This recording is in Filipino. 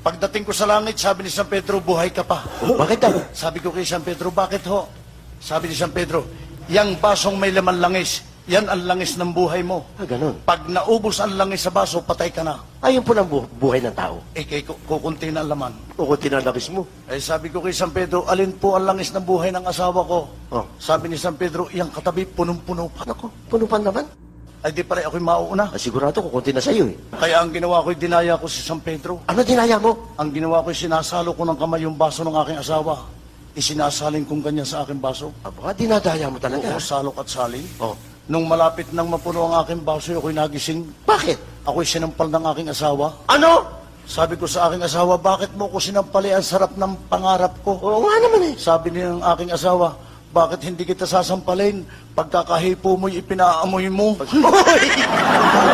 Pagdating ko sa langit, sabi ni San Pedro, buhay ka pa. Bakit daw? Sabi ko kay San Pedro, bakit ho? Sabi ni San Pedro, yang basong may laman langis, yan ang langis ng buhay mo. Ah, ganun. Pag naubos ang langis sa baso, patay ka na. Ayun po ng bu- buhay ng tao. Eh, kay ku- kukunti na ang laman. O kung tinalabis mo. Eh, sabi ko kay San Pedro, alin po ang langis ng buhay ng asawa ko? Oh. Sabi ni San Pedro, iyang katabi, punong-puno pa. Ako, puno pa naman. Ay, di pare ako'y mauuna. Ah, sigurado ko, konti na sa'yo eh. Kaya ang ginawa ko'y dinaya ko si San Pedro. Ano dinaya mo? Ang ginawa ko'y sinasalo ko ng kamay yung baso ng aking asawa. Isinasalin kong ganyan sa aking baso. Aba, dinadaya mo talaga. Oo, salok at salin. Oh. Nung malapit nang mapuno ang aking baso, ako'y nagising. Bakit? Ako'y sinampal ng aking asawa. Ano? Sabi ko sa aking asawa, bakit mo ko sinampali? Ang sarap ng pangarap ko. Oo nga naman eh. Sabi niya ng aking asawa, bakit hindi kita sasampalin? Pagkakahipo mo'y ipinaamoy mo.